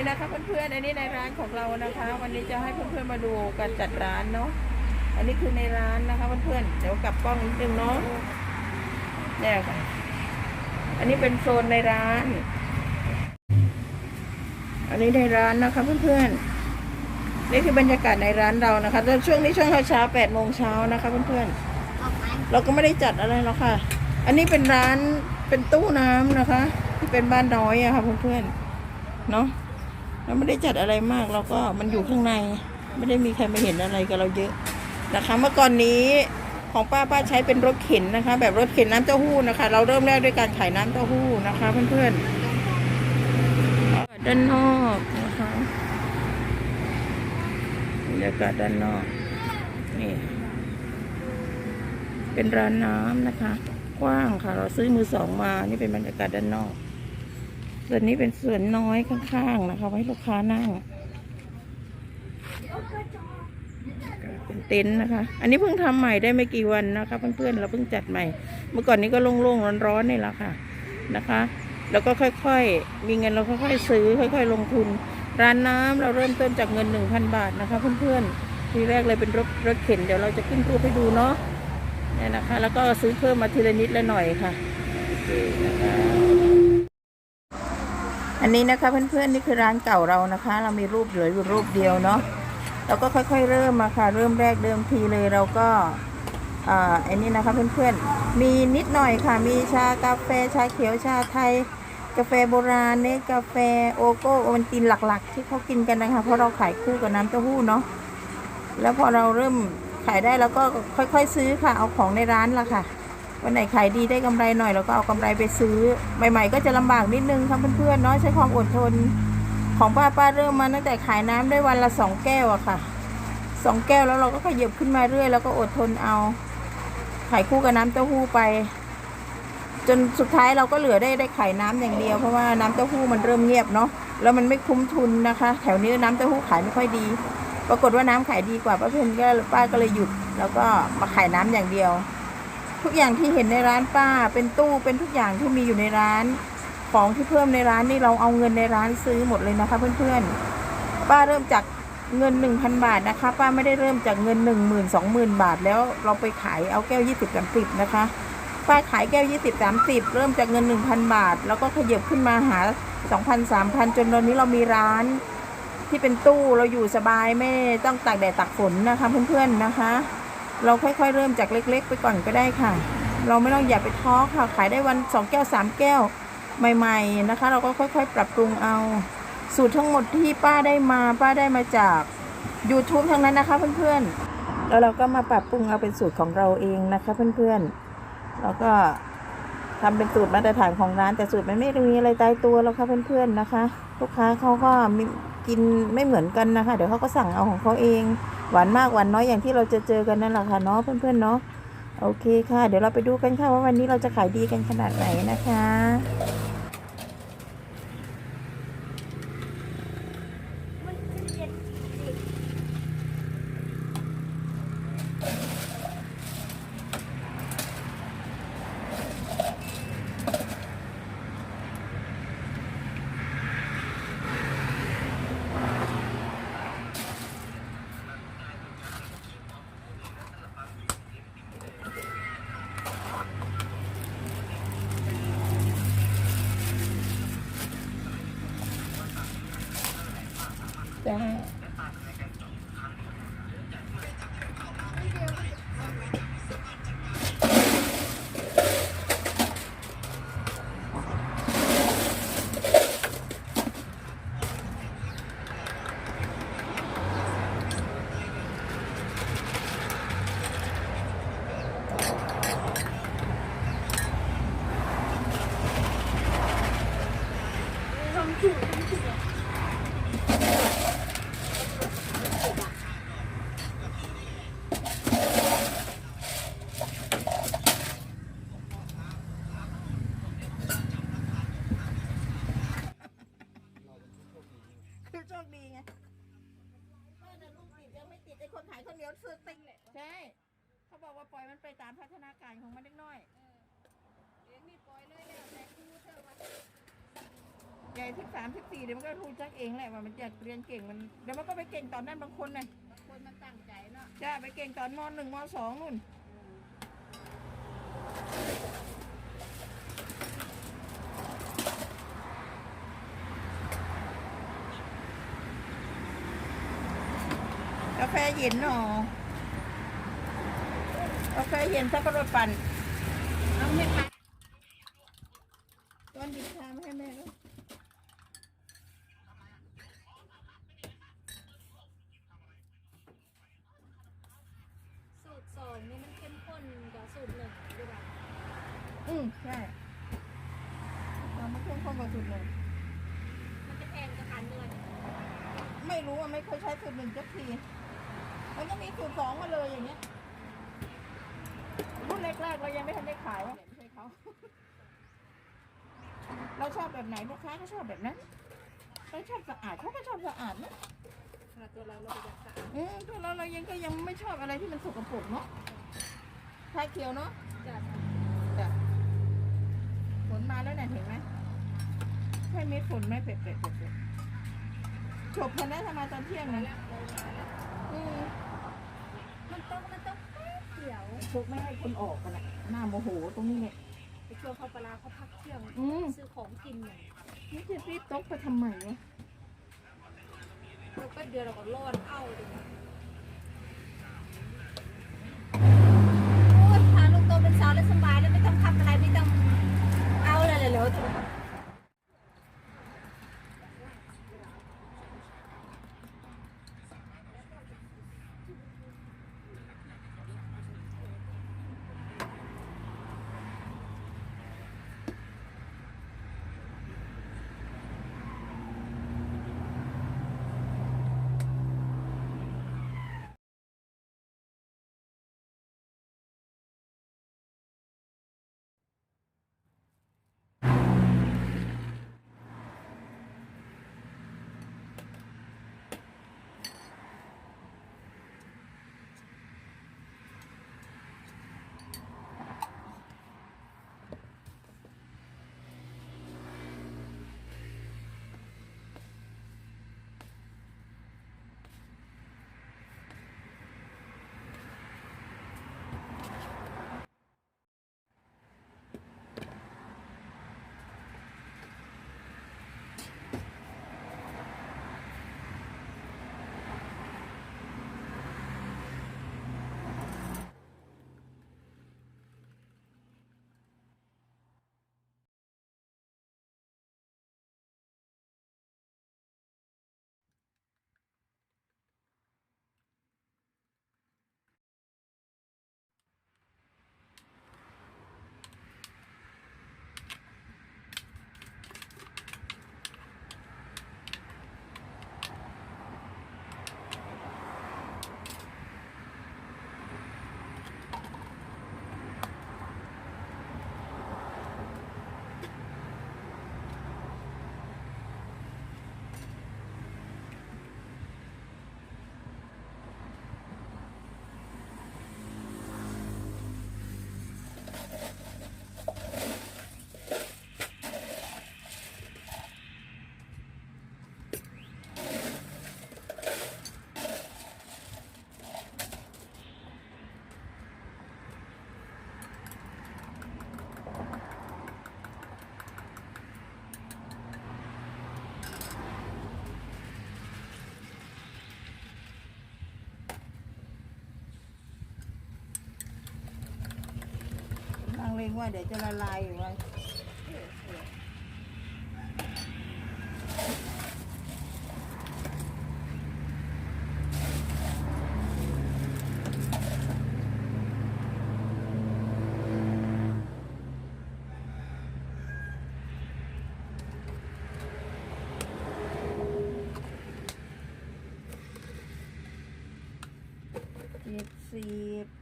นี่นะคะเพื่อนๆอันนี้ในร้านของเรานะคะ วันนี้จะให้เพื่อนๆมาดูการจัดร้านเนาะอันนี้คือในร้านนะคะเพื่อนๆเดี๋ยวกลับกล้องนิดนึงเนาะเนี่ยค่ะอันนี้เป็นโซนในร้าน อันนี้ในร้านนะคะเพื่อนๆนี่คือบรรยากาศในร้านเรานะคะแล้วช่วงนี้ช่วงเช้าแปดโมงเช้านะคะเพื่อนๆเราก็ไม่ได้จัดอะไรหรอกค่ะ อันนี้เป็นร้านเป็นตู้น้ำนะคะ ที่เป็นบ้านน้อยอะค่ะเพื่อนๆเนาะ เราไม่ได้จัดอะไรมากเราก็มันอยู่ข้างใน ไม่ได้มีใครมาเห็นอะไรกับเราเยอะนะคะ เมื่อก่อนนี้ของป้าป้าใช้เป็นรถเข็นนะคะ แบบรถเข็นน้ำเต้าหู้นะคะ เราเริ่มแรกด้วยการขายน้ำเต้าหู้นะคะ เพื่อนๆด้านนอกนะคะบรรยากาศด้านนอกนี่เป็นร้านน้ำนะคะ กว้างค่ะ เราซื้อมือสองมา นี่เป็นบรรยากาศด้านนอก ส่วนนี้เป็นส่วนน้อยข้างๆนะคะไว้ลูกค้านั่งเป็นเต็นท์นะคะ อันนี้เพิ่งทำใหม่ได้ไม่กี่วันนะคะเพื่อนๆเราเพิ่งจัดใหม่ เมื่อก่อนนี้ก็โล่งๆร้อนๆนี่แหละค่ะนะคะ แล้วก็ค่อยๆ มีเงินเราค่อยๆซื้อ ค่อย ๆ ลงทุน ร้านน้ำเราเริ่มต้นจากเงินหนึ่งพันบาทนะคะ เพื่อนๆทีแรกเลยเป็นรถรถเข็นเดี๋ยวเราจะขึ้นรูปให้ดูเนาะเนี่ยนะคะ แล้วก็ซื้อเพิ่มมาทีละนิดละหน่อยค่ะโอเคนะคะ อันนี้นะคะเพื่อนๆนี่คือร้านเก่าเรานะคะ เรามีรูปเหลืออยู่รูปเดียวเนาะเราก็ค่อย ๆ เริ่มมาค่ะ เริ่มแรกเดิมทีเลยเราก็อ่าอันนี้นะคะเพื่อนๆ มีนิดหน่อยค่ะ มีชากาแฟชาเขียวชาไทย กาแฟโบราณเนกาแฟโอโก้โอวัลตินหลักๆ ที่เขากินกันนะคะ เพราะเราขายคู่กับน้ำเต้าหู้เนาะแล้วพอเราเริ่มขายได้แล้วก็ค่อยๆซื้อค่ะ เอาของในร้านละค่ะ วันไหนขายดีได้กำไรหน่อยเราก็เอากำไรไปซื้อ ใหม่ ๆ ก็จะลำบากนิดนึงค่ะเพื่อนๆเนาะใช้ความอดทน ของป้าป้าเริ่มมาตั้งแต่ขายน้ำได้วันละสองแก้วอะค่ะสองแก้วแล้วเราก็ขยับขึ้นมาเรื่อย แล้วก็อดทนเอาขายคู่กับน้ำเต้าหู้ไป จนสุดท้ายเราก็เหลือได้ได้ขายน้ำอย่างเดียวเพราะว่าน้ำเต้าหู้มันเริ่มเงียบเนาะแล้วมันไม่คุ้มทุนนะคะ แถวนี้น้ำเต้าหู้ขายไม่ค่อยดี ปรากฏว่าน้ำขายดีกว่าป้าเพนก็ป้าก็เลยหยุด แล้วก็มาขายน้ำอย่างเดียว ทุกอย่างที่เห็นในร้านป้า เป็นตู้เป็นทุกอย่างที่มีอยู่ในร้าน ของที่เพิ่มในร้านนี่เราเอาเงินในร้านซื้อหมดเลยนะคะ เพื่อนๆ ป้าเริ่มจากเงินหนึ่งพันบาทนะคะ ป้าไม่ได้เริ่มจากเงินหนึ่งหมื่นสองหมื่นบาท แล้วเราไปขายเอาแก้วยี่สิบสามสิบนะคะ ป้าขายแก้วยี่สิบสามสิบเริ่มจากเงินหนึ่งพันบาท แล้วก็ขยับขึ้นมาหาสองพันสามพันจนตอนนี้เรามีร้านที่เป็นตู้เราอยู่สบายไม่ต้องตากแดดตากฝนนะคะเพื่อนๆนะคะ เราค่อยๆ เริ่มจากเล็ก ๆ ไปก่อนก็ได้ค่ะ เราไม่ต้องอย่าไปท้อค่ะ ขายได้วันสองแก้วสามแก้วใหม่ ๆนะคะ เราก็ค่อยๆ ปรับปรุงเอา สูตรทั้งหมดที่ป้าได้มาป้าได้มาจาก YouTube ทั้งนั้นนะคะเพื่อนๆ แล้วเราก็มาปรับปรุงเอาเป็นสูตรของเราเองนะคะเพื่อนๆ แล้วก็ทำเป็นสูตรมาตรฐานของร้าน แต่สูตรมันไม่มีอะไรตายตัวแล้วค่ะเพื่อนๆนะคะ ลูกค้าเขาก็กินไม่เหมือนกันนะคะ เดี๋ยวเขาก็สั่งเอาของเขาเอง หวานมากหวานน้อยอย่างที่เราจะเจอกันนั่นแหละค่ะเนาะเพื่อนๆเนาะโอเคค่ะ เดี๋ยวเราไปดูกันค่ะว่าวันนี้เราจะขายดีกันขนาดไหนนะคะ่างๆนะครับ ญ่สิบสามสิบสี่เดี๋ยวมันก็รู้จักเองแหละว่ามันจะเรียนเก่งมันเดี๋ยวมันก็ไปเก่งตอนนั้นบางคนนะคนมันตั้งใจเนาะจ้าไปเก่งตอนมหนึ่งมสองนู่นกาแฟเย็นเนาะกาแฟเย็นสักกระปั่นเอาไม่ไปต้นดิบชามาให้แม่ด้วย สูตรส องนี่มันเข้มข้นกว่าสูตรหนึ่งดีกว่าอืมใช่เราไม่เข้มข้นกว่าสุดเลยมันจะแพงกับขันเงินไม่รู้อะไม่เคยใช้สูตรหนึ่งสักทีมันก็มีสูตรสองมาเลยอย่างเงี้ยรุ่นแรกๆเรายังไม่ทันได้ขายวะไม่ใช่เขาเราชอบแบบไหนลูกค้าก็ชอบแบบนั้นเราชอบสะอาดเขาก็ชอบสะอาดนะ ขนาดตัวเราเราอยากสะอาดอืมแต่เราเรายังก็ยังไม่ชอบอะไรที่มันสกปรกเนาะชาเขียวเนาะจัดจ้ะฝนมาแล้วน่ะเห็นไหมใช่เม็ดฝนไหมเป็ดเป็ดเป็ดเป็ดจบกันแล้วทำไมตอนเที่ยงมานะแล้วเรามาแล้วอืมมันต้องมันต้องแป๊บเดียวพวกไม่ให้คนออกกันอะหน้าโมโหตรงนี้เนี่ยไปช่วงเขาปลาเขาพักเที่ยง อืม ซื้อของกินหน่อยนี่จะรีบตกไปทำไมวะ แล้วก็เดือนเราก็ร้อนเอาเลยโอ้ยพาลูกโตเป็นสาวแล้วสบายแล้วไม่ต้องทำอะไรไม่ต้องเอาอะไรเลยเหรอ เลงว่าเดี๋ยวจะละลายอยู่ว่าเจ็ดสิบ